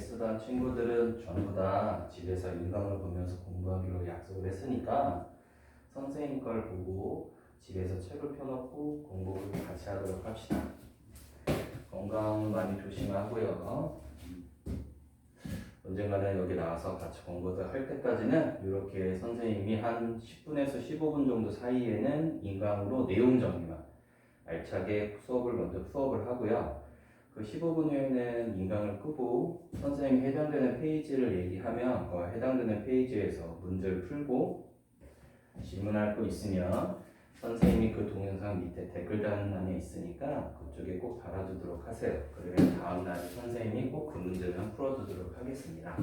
쓰던 친구들은 전부 다 집에서 인강을 보면서 공부하기로 약속을 했으니까 선생님 걸 보고 집에서 책을 펴놓고 공부를 같이 하도록 합시다. 건강 많이 조심하고요. 언젠가는 여기 나와서 같이 공부를 할 때까지는 이렇게 선생님이 한 10분에서 15분 정도 사이에는 인강으로 내용 정리만 알차게 수업을 먼저 수업을 하고요. 그 15분 후에는 인강을 끄고 선생님이 해당되는 페이지를 얘기하면 그 해당되는 페이지에서 문제를 풀고 질문할 거 있으면 선생님이 그 동영상 밑에 댓글단란에 있으니까 그쪽에 꼭 달아주도록 하세요. 그러면 다음 날 선생님이 꼭 그 문제는 풀어주도록 하겠습니다.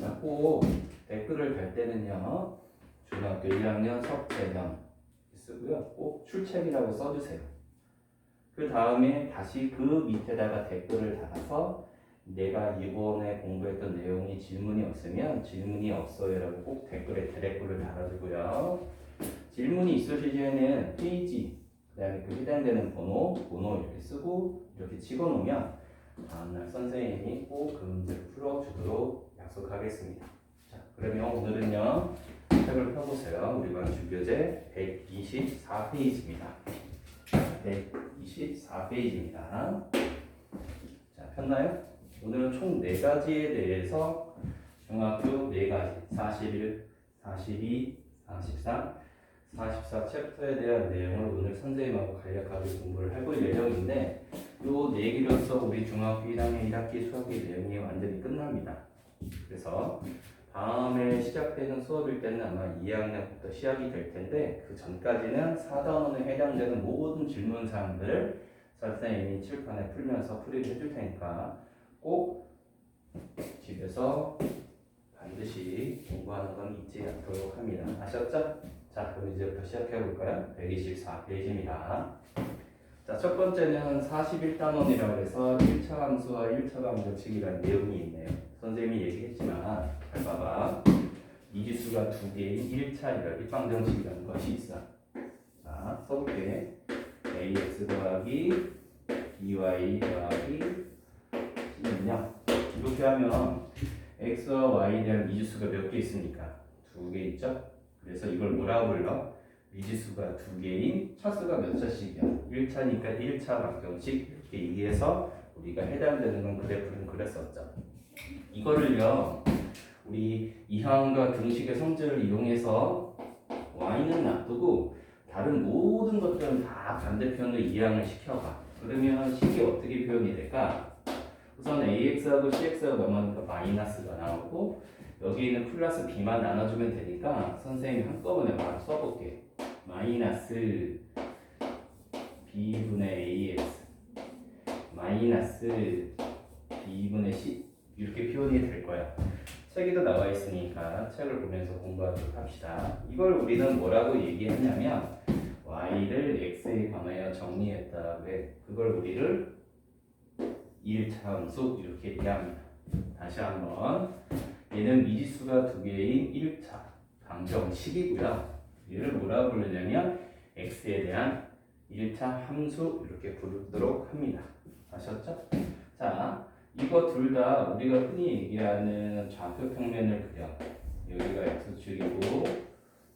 자, 꼭 댓글을 달 때는요, 중학교 1학년 석재형 쓰고요. 꼭 출첵이라고 써주세요. 그 다음에 다시 그 밑에다가 댓글을 달아서 내가 이번에 공부했던 내용이 질문이 없으면 질문이 없어요라고 꼭 댓글에 대댓글을 달아주고요. 질문이 때는 페이지, 그 다음에 그 해당되는 번호, 번호 이렇게 쓰고 이렇게 찍어놓으면 다음날 선생님이 꼭 그 문제를 풀어주도록 약속하겠습니다. 자, 그러면 오늘은요, 책을 펴보세요. 우리 반 주교재 124페이지입니다. 124페이지입니다. 자, 폈나요? 오늘은 총 4가지에 대해서 중학교 4가지, 41, 42, 43, 44 챕터에 대한 내용을 오늘 선생님하고 간략하게 공부를 해볼 예정인데 요 내기로서 우리 중학교 1학년 1학기 수학의 내용이 완전히 끝납니다. 그래서 다음에 시작되는 수업일 때는 아마 2학년부터 시작이 될 텐데 그 전까지는 4단원에 해당되는 모든 질문 사항들을 선생님이 칠판에 풀면서 풀이를 해줄 테니까 꼭 집에서 반드시 공부하는 건 잊지 않도록 합니다. 아셨죠? 자, 그럼 이제부터 시작해 볼까요? 124페이지입니다. 자, 첫 번째는 41단원이라고 해서 1차 함수와 1차 방정식이라는 내용이 있네요. 선생님이 얘기했지만 잘 봐봐. 이지수가 두 개인 1차 일방정식이라는 것이 있어. 자, 써볼게. ax 더하기 by 더하기 c는요. 이렇게 하면 x와 y에 대한 이지수가 몇 개 있습니까? 두 개 있죠? 그래서 이걸 뭐라고 불러? 미지수가 두 개인 차수가 몇 차씩이야? 1차니까 1차 방정식 이렇게 얘기해서 우리가 해당되는 건 그래프는 그랬었죠. 이거를요, 우리 이항과 등식의 성질을 이용해서 y는 놔두고 다른 모든 것들은 다 반대편으로 이항을 시켜봐. 그러면 식이 어떻게 표현이 될까? 우선 ax하고 cx가 넘어가니까 마이너스가 나오고 여기 있는 플러스 b만 나눠주면 되니까 선생님이 한꺼번에 막 써볼게. 마이너스 b분의 ax 마이너스 b분의 c 이렇게 표현이 될 거야. 책에도 나와 있으니까 책을 보면서 공부하도록 합시다. 이걸 우리는 뭐라고 얘기했냐면 y를 x에 관하여 정리했다. 왜? 그걸 우리를 1차 함수 이렇게 얘기합니다. 다시 한번 얘는 미지수가 두 개인 1차 방정식이고요. 얘를 뭐라고 부르냐면 x에 대한 1차 함수 이렇게 부르도록 합니다. 아셨죠? 자, 이거 둘 다 우리가 흔히 얘기하는 좌표 평면을 그려. 여기가 x축이고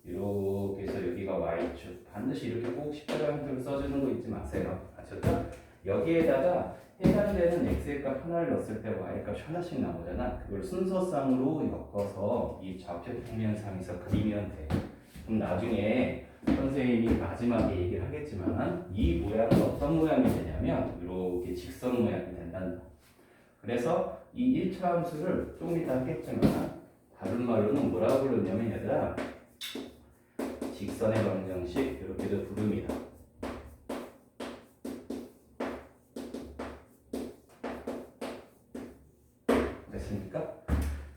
이렇게 해서 여기가 y축. 반드시 이렇게 꼭 십자가 형태로 써주는 거 잊지 마세요. 아셨죠? 여기에다가 해당되는 x의 값 하나를 넣었을 때 y 값이 하나씩 나오잖아. 그걸 순서상으로 엮어서 이 좌표 평면상에서 그리면 돼. 그럼 나중에 선생님이 마지막에 얘기를 하겠지만 이 모양은 어떤 모양이 되냐면 이렇게 직선 모양이 된단다. 그래서 이 1차 함수를 조금 이따 하겠지만 다른 말로는 뭐라고 부르냐면 얘들아 직선의 방정식 이렇게도 부릅니다. 됐습니까?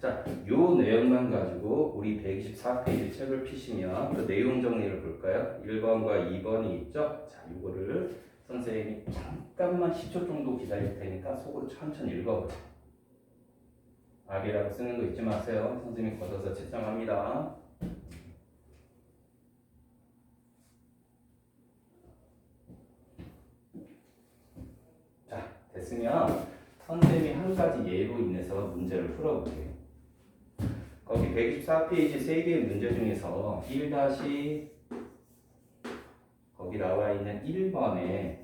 자, 요 내용만 가지고 우리 124페이지 책을 피시면 그 내용 정리를 볼까요? 1번과 2번이 있죠? 자, 요거를 선생님이 잠깐만 10초 정도 기다릴 테니까 속으로 천천히 읽어보세요. 악이라고 쓰는 거 잊지 마세요. 선생님이 걷어서 채점합니다. 자, 됐으면 선생님이 한 가지 예로 인해서 문제를 풀어볼게요. 거기 124페이지 3개의 문제 중에서 1 거기 나와 있는 1번에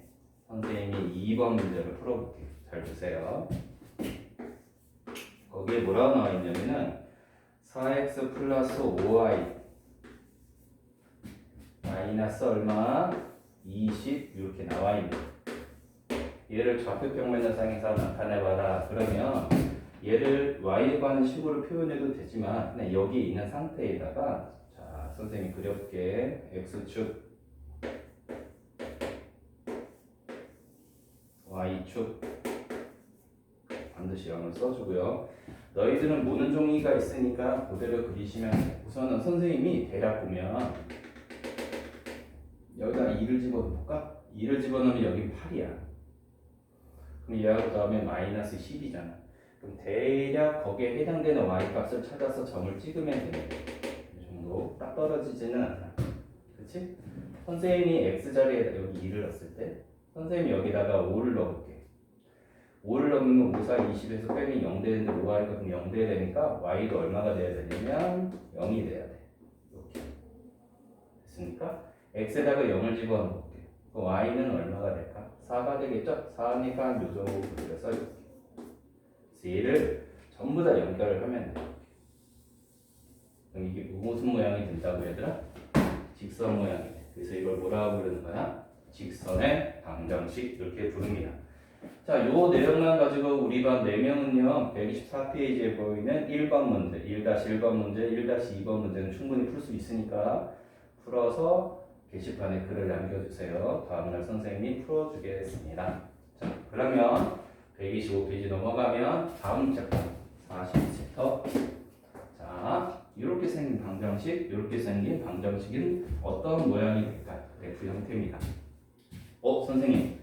선생님이 2번 문제를 풀어볼게요. 잘 보세요. 거기에 뭐라고 나와 있냐면은 4x 플러스 5y 마이너스 얼마? 20 이렇게 나와 있는 얘를 좌표평면 현상에서 나타내봐라. 그러면 얘를 y에 관한 식으로 표현해도 되지만 여기 있는 상태에다가 자 선생님이 그려볼게. x축 y축 반드시 0을 써주고요. 너희들은 모는 종이가 있으니까 그대로 그리시면 돼. 우선은 선생님이 대략 보면 여기다 2를 집어넣을까? 2를 집어넣으면 여기 8이야. 그럼 얘하고 다음에 마이너스 10이잖아. 그럼 대략 거기에 해당되는 y 값을 찾아서 점을 찍으면 되는 이 정도. 딱 떨어지지는 않아. 그치? 선생님이 x 자리에다 여기 2를 넣었을 때 선생님이 여기다가 5를 넣어볼게 5를 넣으면 5, 4, 20에서 빼면 0 되는데 5y가 그럼 0 돼야 되니까 y도 얼마가 돼야 되냐면 0이 돼야 돼 이렇게 됐습니까? x에다가 0을 집어넣을게 그럼 y는 얼마가 될까? 4가 되겠죠? 4니까 요 정도 그려서 이렇게 얘를 전부 다 연결을 하면 돼 그럼 이게 무슨 모양이 된다고 얘들아? 직선 모양이 돼 그래서 이걸 뭐라고 부르는 거야? 직선의 방정식 이렇게 부릅니다 자, 요 내용만 가지고 우리 반 4명은요, 124페이지에 보이는 1번 문제, 1-1번 문제, 1-2번 문제는 충분히 풀 수 있으니까 풀어서 게시판에 글을 남겨주세요. 다음날 선생님이 풀어주겠습니다. 자, 그러면 125페이지 넘어가면 다음 챕터 40챕터. 자, 이렇게 생긴 방정식, 이렇게 생긴 방정식은 어떤 모양이 될까요? 그래프 형태입니다. 어, 선생님.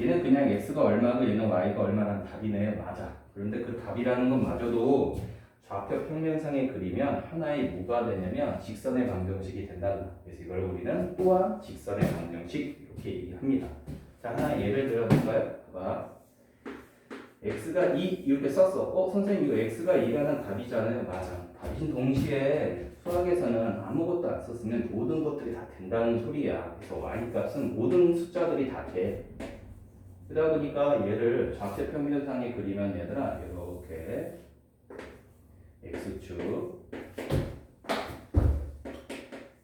얘는 그냥 x가 얼마고 얘는 y가 얼마라는 답이네요. 맞아. 그런데 그 답이라는 것마저도 좌표 평면상에 그리면 하나의 뭐가 되냐면 직선의 방정식이 된다는 거. 그래서 이걸 우리는 또한 직선의 방정식 이렇게 얘기합니다. 자, 하나 예를 들어볼까요? 봐. x가 2 이렇게 썼어. 어, 선생님 이거 x가 2라는 답이잖아요. 맞아. 답인 동시에 수학에서는 아무것도 안 썼으면 모든 것들이 다 된다는 소리야. 그래서 y 값은 모든 숫자들이 다 돼. 그러다 보니까 얘를 좌표 평면상에 그리면 얘들아 이렇게 x축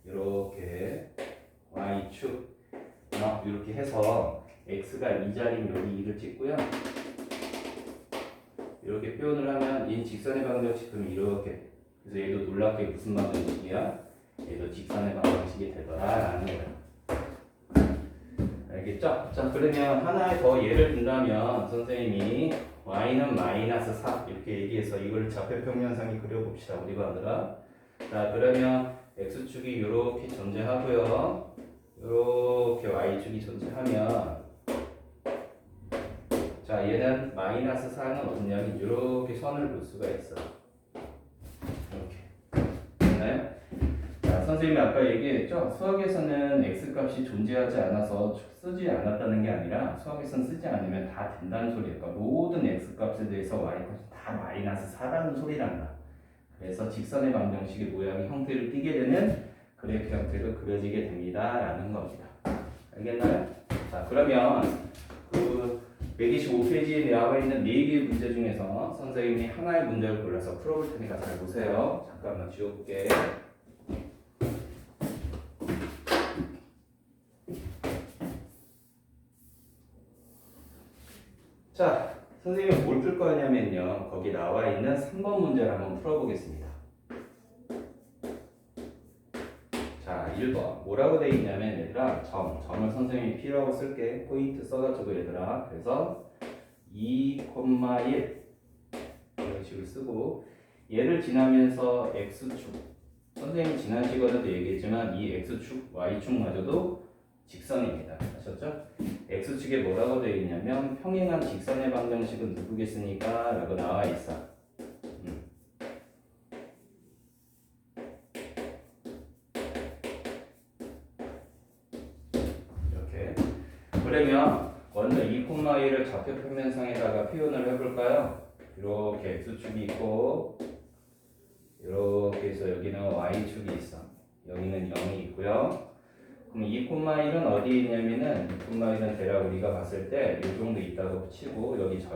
이렇게 y축 어, 이렇게 해서 x가 이 자리면 여기 2를 찍고요. 이렇게 표현을 하면 이 직선의 방정식 그럼 이렇게. 그래서 얘도 놀랍게 무슨 방정식이야? 얘도 직선의 방정식이 되더라라는 거야 알겠죠? 자 그러면 하나의 더 예를 든다면 선생님이 y는 마이너스 4 이렇게 얘기해서 이걸 좌표평면상에 그려봅시다. 우리 반들아 자 그러면 x축이 이렇게 존재하고요. 이렇게 y축이 존재하면 자 얘는 마이너스 4는 어디냐면 이렇게 선을 볼 수가 있어 이렇게 됐나요? 자, 선생님이 아까 얘기했죠? 수학에서는 x값이 존재하지 않아서 쓰지 않았다는 게 아니라 수학에서는 쓰지 않으면 다 된다는 소리예요. 그러니까 모든 x값에 대해서 y값이 다 마이너스 4라는 소리란다. 그래서 직선의 방정식의 모양이 형태를 띠게 되는 그래프 형태로 그려지게 됩니다. 라는 겁니다. 알겠나요? 자, 그러면 그 125페이지에 나와 있는 4개의 문제 중에서 선생님이 하나의 문제를 골라서 풀어볼 테니까 잘 보세요. 잠깐만 지워볼게. 자, 선생님이 뭘풀 거냐면요. 거기 나와 있는 3번 문제를 한번 풀어보겠습니다. 자, 1번. 뭐라고 돼 있냐면 얘들아, 점. 점을 선생님이 P라고 쓸게. 포인트 써가지고 얘들아. 그래서 2,1 이런 식으로 쓰고 얘를 지나면서 X축. 선생님이 지난 시간에도 얘기했지만 이 X축, Y축마저도 직선입니다. 아셨죠? x축에 뭐라고 되어 있냐면 평행한 직선의 방정식은 누구겠습니까? 라고 나와 있어. 음. 이렇게. 그러면 먼저 2,1을 좌표 평면상에다가 표현을 해볼까요? 이렇게 x축이 있고 이렇게 해서 여기는 y축이 있어. 여기는 0이 있고요. 그럼 2,1은 어디 있냐면은 2,1은 대략 우리가 봤을 때 이 정도 있다고 치고 여기 점.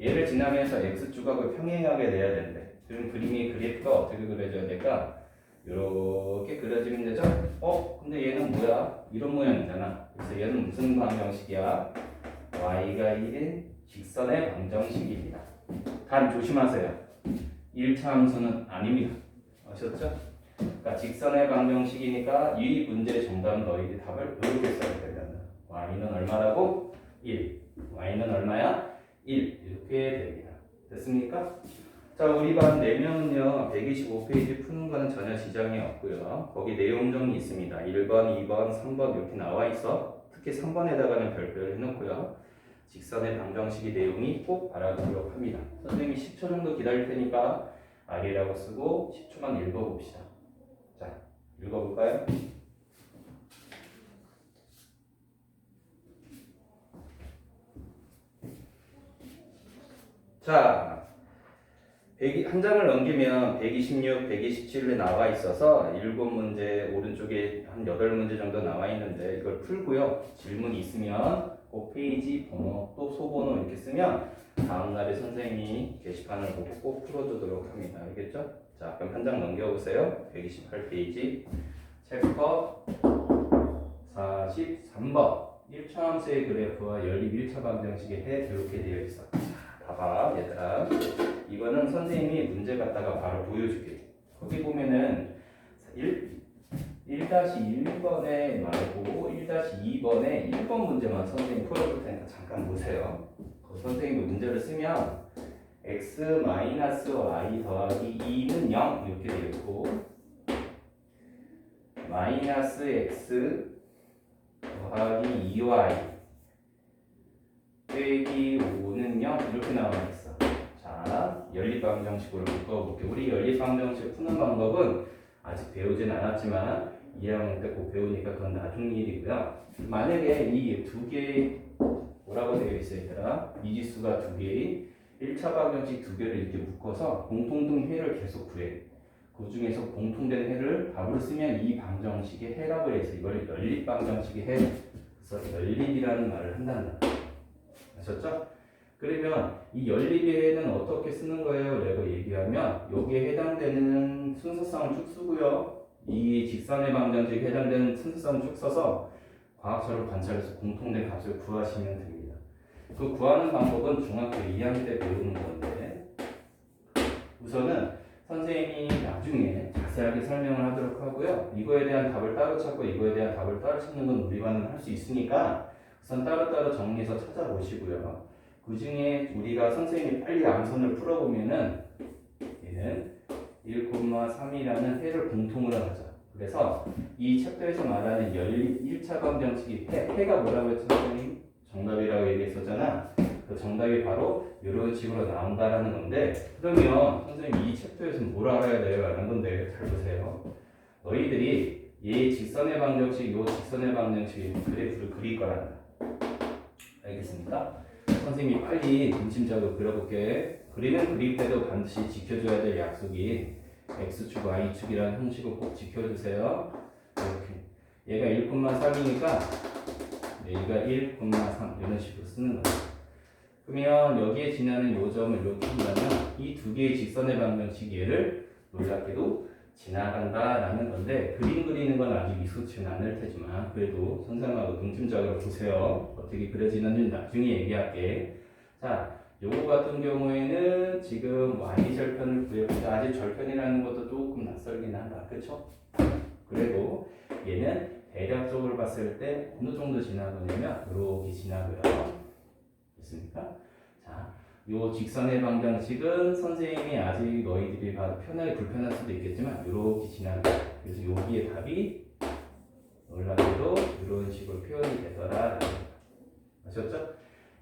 얘를 지나면서 x축하고 평행하게 돼야 된대. 그럼 그림이 그래프가 어떻게 그려져야 될까? 이렇게 그려지면 되죠? 어? 근데 얘는 뭐야? 이런 모양이잖아. 그래서 얘는 무슨 방정식이야? y가 1인 직선의 방정식입니다. 단 조심하세요. 1차 함수는 아닙니다. 아셨죠? 그러니까 직선의 방정식이니까 이 문제 정답 너희들이 답을 이렇게 써야 되잖아. y는 얼마라고? 1. y는 얼마야? 1. 이렇게 됩니다. 됐습니까? 자, 우리 반 4명은요, 125페이지 푸는 거는 전혀 지장이 없고요. 거기 내용 정리 있습니다. 1번, 2번, 3번 이렇게 나와 있어. 특히 3번에다가는 별표를 해놓고요. 직선의 방정식의 내용이 꼭 알아두도록 합니다. 선생님이 10초 정도 기다릴 테니까 아리라고 쓰고 10초만 읽어봅시다. 자, 읽어볼까요? 자, 100, 한 장을 넘기면 126, 127에 나와 있어서 7문제, 오른쪽에 한 8문제 정도 나와 있는데 이걸 풀고요. 질문이 있으면 그 페이지 번호 또 소번호 이렇게 쓰면 다음날에 선생님이 게시판을 보고 꼭 풀어주도록 합니다. 알겠죠? 자, 그럼 한 장 넘겨보세요. 128페이지 챕터 43번 1차 함수의 그래프와 연립 1차 방정식의 해 이렇게 되어 있어. 자, 봐봐 얘들아. 이거는 선생님이 문제 갖다가 바로 보여줄게. 거기 보면은 1, 1-1번에 말고 1-2번에 1번 문제만 선생님 풀어줄 테니까 잠깐 보세요. 그 선생님이 문제를 쓰면 x y 더하기 2는 0 이렇게 되어 있고 마이너스 x 더하기 2y 빼기 5는 0 이렇게 나와 있어. 자, 연립방정식으로 묶어볼게요. 우리 연립방정식 푸는 방법은 아직 배우진 않았지만 2학년 때 꼭 배우니까 그건 나중 일이고요. 만약에 이 두 개의 뭐라고 되어 있어요, 얘들아? 미지수가 두 개의 1차 방정식 두 개를 이렇게 묶어서 공통된 해를 계속 구해. 그 중에서 공통된 해를 답으로 쓰면 이 방정식의 해라고 해서 이걸 연립 방정식의 해. 그래서 연립이라는 말을 한다는 거예요. 아셨죠? 그러면 이 연립에는 어떻게 쓰는 거예요? 라고 얘기하면 여기에 해당되는 순서상을 쭉 쓰고요. 이 직선의 방정식에 해당되는 순서상을 쭉 써서 과학적으로 관찰해서 공통된 값을 구하시면 됩니다. 그 구하는 방법은 중학교 2학년 때 배우는 건데 우선은 선생님이 나중에 자세하게 설명을 하도록 하고요. 이거에 대한 답을 따로 찾고 이거에 대한 답을 따로 찾는 건 우리만은 할 수 있으니까 우선 따로따로 정리해서 찾아보시고요. 그 중에 우리가 선생님이 빨리 암선을 풀어보면은 얘는 1,3이라는 해를 공통으로 하죠. 그래서 이 챕터에서 말하는 연립 1차 방 정식이 해, 해가 뭐라고 했죠 선생님? 정답이라고 얘기했었잖아. 그 정답이 바로 이런 식으로 나온다라는 건데 그러면 선생님 이 챕터에서 뭘 알아야 돼요? 라는 건데 잘 보세요. 너희들이 얘 직선의 방정식, 요 직선의 방정식 그래프를 그릴 거란다. 알겠습니까? 선생님이 빨리 중심적으로 그려볼게. 그리는 그릴 때도 반드시 지켜줘야 될 약속이 x축, y축이라는 형식을 꼭 지켜주세요. 이렇게. 얘가 1,3이니까 얘가 1,3 이런 식으로 쓰는 거예요. 그러면 여기에 지나는 요점을 이렇게 한다면 이 두 개의 직선의 방정식 얘를 놀랍게도 지나간다라는 건데 그림 그리는 건 아직 익숙치는 않을 테지만 그래도 선생님하고 중심적으로 보세요. 어떻게 그려지는지 나중에 얘기할게. 자, 요거 같은 경우에는 지금 y 절편을 구해보자. 아직 절편이라는 것도 조금 낯설긴 한다. 그쵸? 그래도 얘는 대략적으로 봤을 때 어느 정도 지나가냐면 이렇게 지나고요. 됐습니까? 자, 요 직선의 방정식은 선생님이 아직 너희들이 봐도 편하게 불편할 수도 있겠지만 이렇게 지나가. 그래서 여기에 답이 놀랍게도 이런 식으로 표현이 되더라. 아셨죠?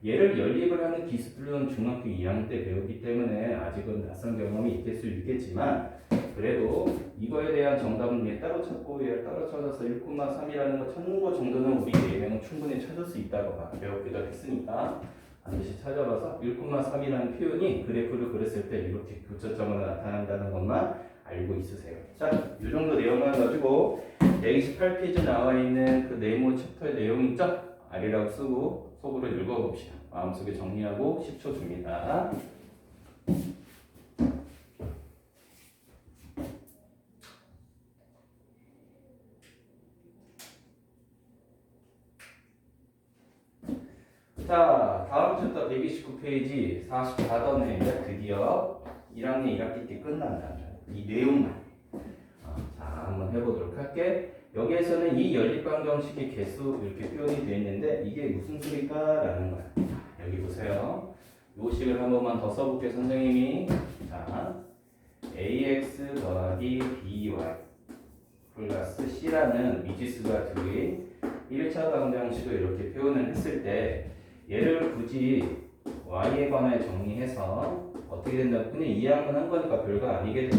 얘를 연립을 하는 기술은 중학교 2학년 때 배우기 때문에 아직은 낯선 경험이 있을 수 있겠지만 그래도 이거에 대한 정답은 얘 따로 찾고 얘 따로 찾아서 1,3이라는 거 찾는 거 정도는 우리 4명은 충분히 찾을 수 있다고 봐. 배웠기도 했으니까 반드시 찾아봐서 1,3이라는 표현이 그래프를 그렸을 때 이렇게 교차점으로 나타난다는 것만 알고 있으세요. 자, 이 정도 내용만 가지고 128페이지 나와 있는 그 네모 챕터의 내용 있죠? 아래라고 쓰고 속으로 읽어봅시다. 마음속에 정리하고 10초 줍니다. 자, 다음 챕터 129페이지 44번에 이제 드디어 1학년 1학기 때 끝난다. 이 내용만. 어, 자, 한번 해보도록 할게. 여기에서는 이 연립방정식의 개수 이렇게 표현이 되어 있는데 이게 무슨 소리까라는 거야. 자, 여기 보세요. 요 식을 한 번만 더 써볼게 선생님이. 자, ax 더하기 by 플러스 c라는 미지수가 두 개인 1차 방정식을 이렇게 표현을 했을 때 얘를 굳이 y에 관해 정리해서 어떻게 된다? 그냥 이해한 한 거니까 별거 아니게 돼.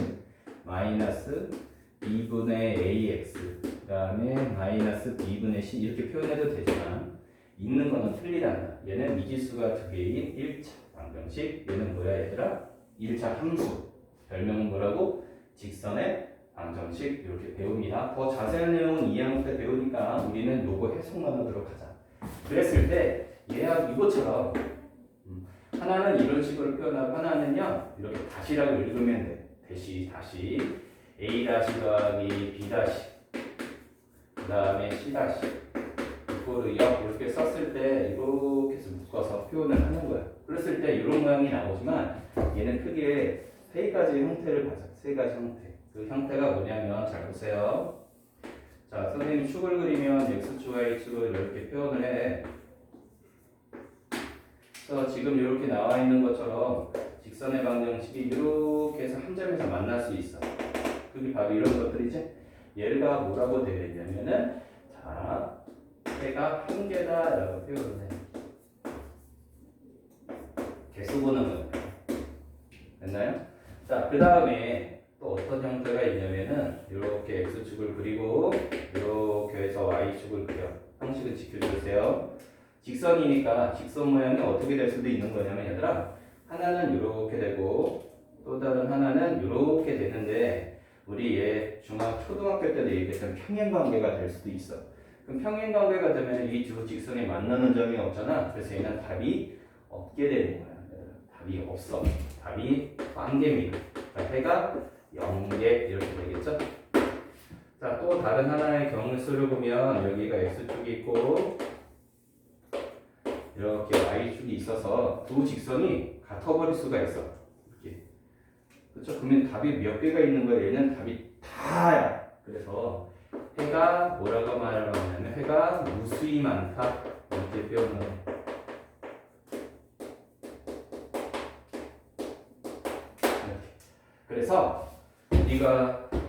마이너스 b분의 ax 그 다음에 마이너스 b분의 c 이렇게 표현해도 되지만 있는 거는 틀리단다. 얘는 미지수가 두 개인 1차 방정식. 얘는 뭐야 얘들아? 1차 함수. 별명은 뭐라고? 직선의 방정식 이렇게 배웁니다. 더 자세한 내용은 2학년 때 배우니까 우리는 요거 해석만 하도록 하자. 그랬을 때 얘야 이것처럼 음, 하나는 이런 식으로 표현하고 하나는요 이렇게 다시라고 읽으면 돼. 다시 다시 a 다시 더하기 b 다시 그 다음에 c 다시 이거를 이렇게 썼을 때 이렇게 해서 묶어서 표현을 하는 거야. 그랬을 때 이런 모양이 나오지만 얘는 크게 세 가지 형태를 가져. 세 가지 형태. 그 형태가 뭐냐면 잘 보세요. 자, 선생님 축을 그리면 x축과 y축을 이렇게 표현을 해. 그래서 지금 이렇게 나와 있는 것처럼 직선의 방정식이 이렇게 해서 한 점에서 만날 수 있어. 그게 바로 이런 것들이지. 얘가 뭐라고 되어 있냐면은 자, 해가 한 개다라고 표현을 해. 개수 보는 거. 됐나요? 자, 그 다음에 또 어떤 형태가 있냐면은 이렇게 x축을 그리고 이렇게 해서 y축을 그려. 형식은 지켜주세요. 직선이니까 직선 모양이 어떻게 될 수도 있는 거냐면 얘들아 하나는 이렇게 되고 또 다른 하나는 이렇게 되는데 우리 얘 중학 초등학교 때도 얘기했던 평행 관계가 될 수도 있어. 그럼 평행 관계가 되면 이 두 직선이 만나는 점이 없잖아. 그래서 얘는 답이 없게 되는 거야. 답이 없어. 답이 관계입니다. 그러니까 해가 0개 이렇게 되겠죠? 자, 또 다른 하나의 경우 수를 보면 여기가 x축이 있고 이렇게 y축이 있어서 두 직선이 같아버릴 수가 있어. 이렇게. 그렇죠? 그러면 답이 몇 개가 있는 거야? 얘는 답이 다야. 그래서 해가 뭐라고 말하라고 하냐면 해가 무수히 많다. 이렇게 표현을 해. 그래서 네가 이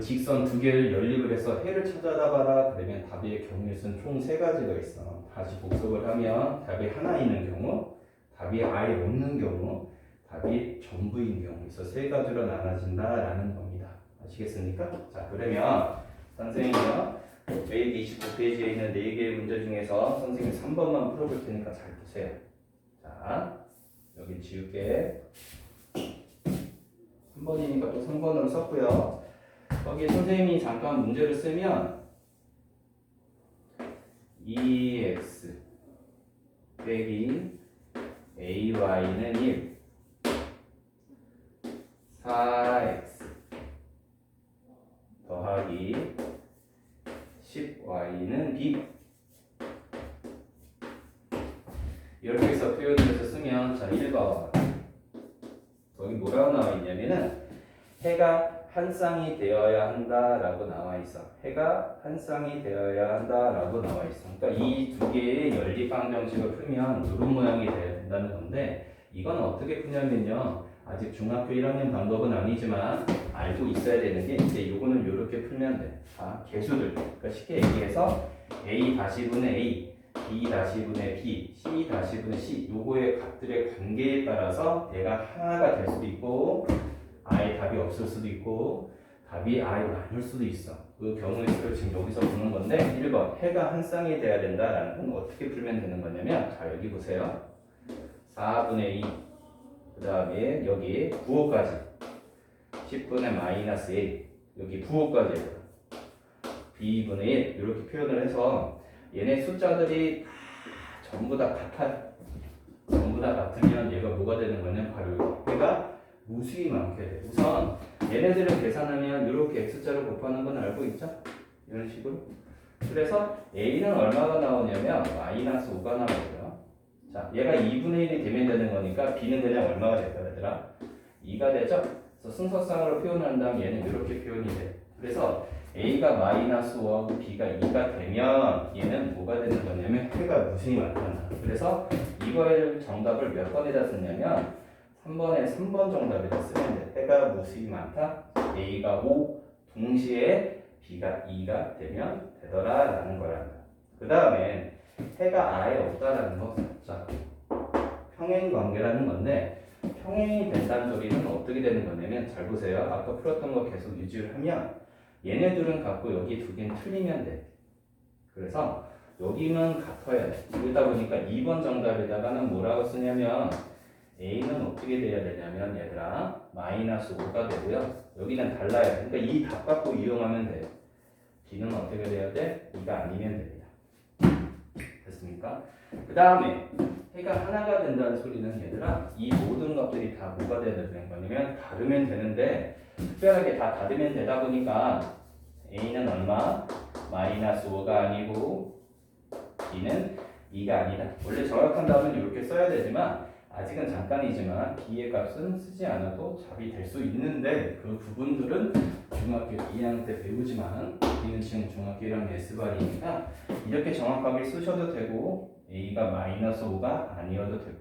직선 두 개를 연립을 해서 해를 찾아다 봐라. 그러면 답의 경우의 수는 총세 가지가 있어. 다시 복습을 하면 답이 하나 있는 경우 답이 아예 없는 경우 답이 전부인 경우. 그래서 세 가지로 나눠진다라는 겁니다. 아시겠습니까? 자 그러면 선생님이요. 페이지 29페이지에 있는 네 개의 문제 중에서 선생님 3번만 풀어볼 테니까 잘 보세요. 자 여기 지울게. 3번이니까 또 3번으로 썼고요 거기에 선생님이 잠깐 문제를 쓰면 2x 빼기 ay는 1 4x 더하기 10y는 b. 이렇게 해서 표현을 해서 쓰면 자 1번 여기 뭐라고 나와 있냐면은 해가 한 쌍이 되어야 한다라고 나와 있어. 해가 한 쌍이 되어야 한다라고 나와 있어. 그러니까 이 두 개의 연립 방정식을 풀면 이런 모양이 된다는 건데 이건 어떻게 푸냐면요. 아직 중학교 1학년 방법은 아니지만 알고 있어야 되는 게 이제 요거는 이렇게 풀면 돼. 자, 개수들. 그러니까 쉽게 얘기해서 a 다시 분의 a, b 다시 분의 b, c 다시 분의 c 요거의 값들의 관계에 따라서 얘가 하나가 될 수도 있고 아예 답이 없을 수도 있고 답이 아예 많을 수도 있어. 그 경우의 수를 지금 여기서 보는 건데 1번 해가 한 쌍이 돼야 된다라는 건 어떻게 풀면 되는 거냐면 자 여기 보세요. 4분의 2. 그 다음에 여기 9호까지 10분의 마이너스 1 여기 9호까지 b분의 1 이렇게 표현을 해서 얘네 숫자들이 다 전부 다 같아 전부 다 같으면 얘가 뭐가 되는 거냐면 바로. 얘가 무수히 많게 돼 우선 얘네들을 계산하면 이렇게 x자를 곱하는 건 알고 있죠? 이런 식으로 그래서 a는 얼마가 나오냐면 마이너스 5가 나오고요 자 얘가 2분의 1이 되면 되는 거니까 b는 그냥 얼마가 될까 얘들아? 2가 되죠? 그래서 순서상으로 표현한 다음 얘는 이렇게 표현이 돼 그래서 a가 마이너스 5하고 b가 2가 되면 얘는 뭐가 되는 거냐면 해가 무수히 많잖아 그래서 이거의 정답을 몇 번에다 쓰냐면 3번에 3번 정답에다 쓰면 돼 해가 무수히 많다. A가 5 동시에 b가 2가 되면 되더라 라는 거야 그 다음에 해가 아예 없다라는 거 자, 평행 관계라는 건데 평행이 된다는 소리는 어떻게 되는 거냐면 잘 보세요. 아까 풀었던 거 계속 유지를 하면 얘네 들은 같고 여기 두 개는 틀리면 돼. 그래서 여기는 같아야 돼. 그러다 보니까 2번 정답에다가는 뭐라고 쓰냐면 a는 어떻게 돼야 되냐면 얘들아 마이너스 5가 되고요 여기는 달라야 돼 그러니까 이 답 갖고 이용하면 돼 b는 어떻게 돼야 돼? 2가 아니면 됩니다 됐습니까? 그 다음에 해가 하나가 된다는 소리는 얘들아 이 모든 것들이 다 뭐가 되는 거냐면 다르면 되는데 특별하게 다 다르면 되다 보니까 a는 얼마? 마이너스 5가 아니고 b는 2가 아니다 원래 정확한 답은 이렇게 써야 되지만 아직은 잠깐이지만 b의 값은 쓰지 않아도 답이 될 수 있는데 그 부분들은 중학교 2학년 때 배우지만 우리는 지금 중학교 1학년 S반이니까 이렇게 정확하게 쓰셔도 되고 A가 마이너스 5가 아니어도 되고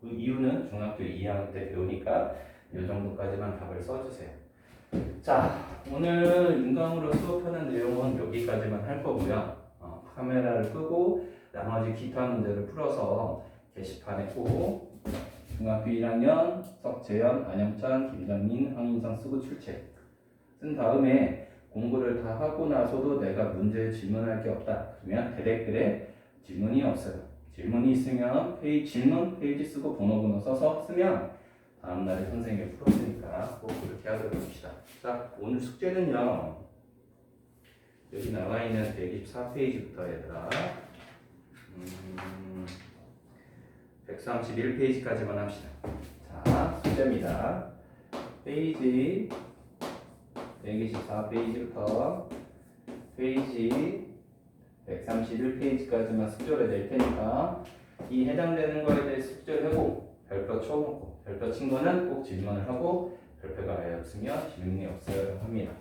그 이유는 중학교 2학년 때 배우니까 이 정도까지만 답을 써주세요. 자 오늘 인강으로 수업하는 내용은 여기까지만 할 거고요. 어, 카메라를 끄고 나머지 기타 문제를 풀어서 게시판에 꼭 중학교 1학년 석재현, 안영찬, 김정민, 황인성 쓰고 출첵 쓴 다음에 공부를 다 하고 나서도 내가 문제에 질문할 게 없다. 그러면 대댓글에 질문이 없어요. 질문이 있으면 페이지, 질문 페이지 쓰고 번호 번호 써서 쓰면 다음날에 선생님이 풀었으니까 꼭 그렇게 하도록 합시다. 자, 오늘 숙제는요. 여기 나와 있는 124페이지부터 얘들아. 음, 131페이지까지만 합시다. 자, 숙제입니다. 페이지 124페이지부터 페이지 131페이지까지만 숙제를 낼 테니까 이 해당되는 거에 대해 숙제를 하고 별표 쳐놓고 별표 친 거는 꼭 질문을 하고 별표가 아예 없으면 질문이 없어야 합니다.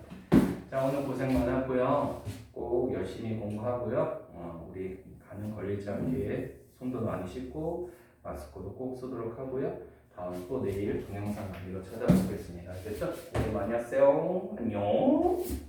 자 오늘 고생 많았고요. 꼭 열심히 공부하고요. 어, 우리 가는 걸리지 않게 손도 많이 씻고 마스크도 꼭 쓰도록 하고요. 다음 또 내일 동영상 강의로 찾아뵙겠습니다. 알겠죠? 고생 많이 하세요. 안녕.